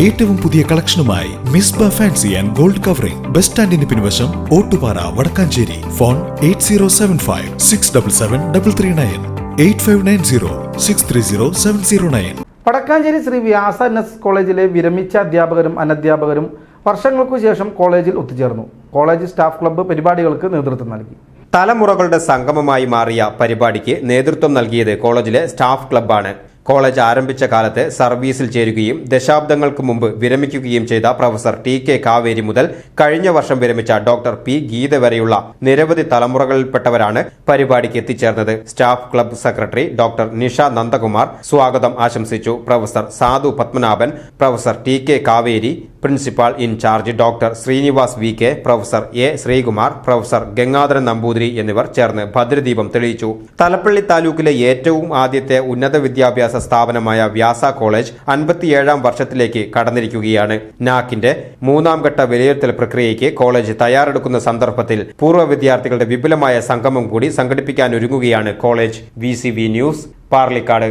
ഏറ്റവും പുതിയ കളക്ഷനുമായി Misba fancy and gold covering. Bus സ്റ്റാൻഡിന് പിൻവശം Ottupara Vadakkanchery. Phone eight zero seven five six double seven double three nine. Eight five nine zero six three zero seven zero nine. Vadakkanchery Sri Vyasa N S കോളേജിലെ വിരമിച്ച അധ്യാപകരും അനധ്യാപകരും വർഷങ്ങൾക്കു ശേഷം കോളേജിൽ ഒത്തുചേർന്നു. College staff club പരിപാടികൾക്ക് നേതൃത്വം നൽകി. തലമുറകളുടെ സംഗമമായി മാറിയ പരിപാടിക്ക് നേതൃത്വം നൽകിയത് കോളേജിലെ സ്റ്റാഫ് ക്ലബ്ബാണ്. കോളേജ് ആരംഭിച്ച കാലത്ത് സർവീസിൽ ചേരുകയും ദശാബ്ദങ്ങൾക്ക് മുമ്പ് വിരമിക്കുകയും ചെയ്ത പ്രൊഫസർ ടി കെ കാവേരി മുതൽ കഴിഞ്ഞ വർഷം വിരമിച്ച ഡോക്ടർ പി ഗീത വരെയുള്ള നിരവധി തലമുറകളിൽപ്പെട്ടവരാണ് പരിപാടിക്ക് എത്തിച്ചേർന്നത്. Staff club secretary doctor Nisha Nandakumar സ്വാഗതം ആശംസിച്ചു. Professor Sadhu Padmanabhan professor T K Kaveri principal in charge doctor Srinivas V K professor A Sreekumar professor Gangadharan Namboothiri എന്നിവർ ചേർന്ന് ഭദ്രദീപം തെളിയിച്ചു. തലപ്പള്ളി താലൂക്കിലെ ഏറ്റവും ആദ്യത്തെ ഉന്നത വിദ്യാഭ്യാസ സ്ഥാപനമായ വ്യാസ കോളേജ് അൻപത്തിയേഴാം വർഷത്തിലേക്ക് കടന്നിരിക്കുകയാണ്. നാക്കിന്റെ മൂന്നാം ഘട്ട വിലയിരുത്തൽ പ്രക്രിയയ്ക്ക് കോളേജ് തയ്യാറെടുക്കുന്ന സന്ദർഭത്തിൽ പൂർവ വിദ്യാർത്ഥികളുടെ വിപുലമായ സംഗമം കൂടി സംഘടിപ്പിക്കാനൊരുങ്ങുകയാണ് കോളേജ്. V news Parlikad.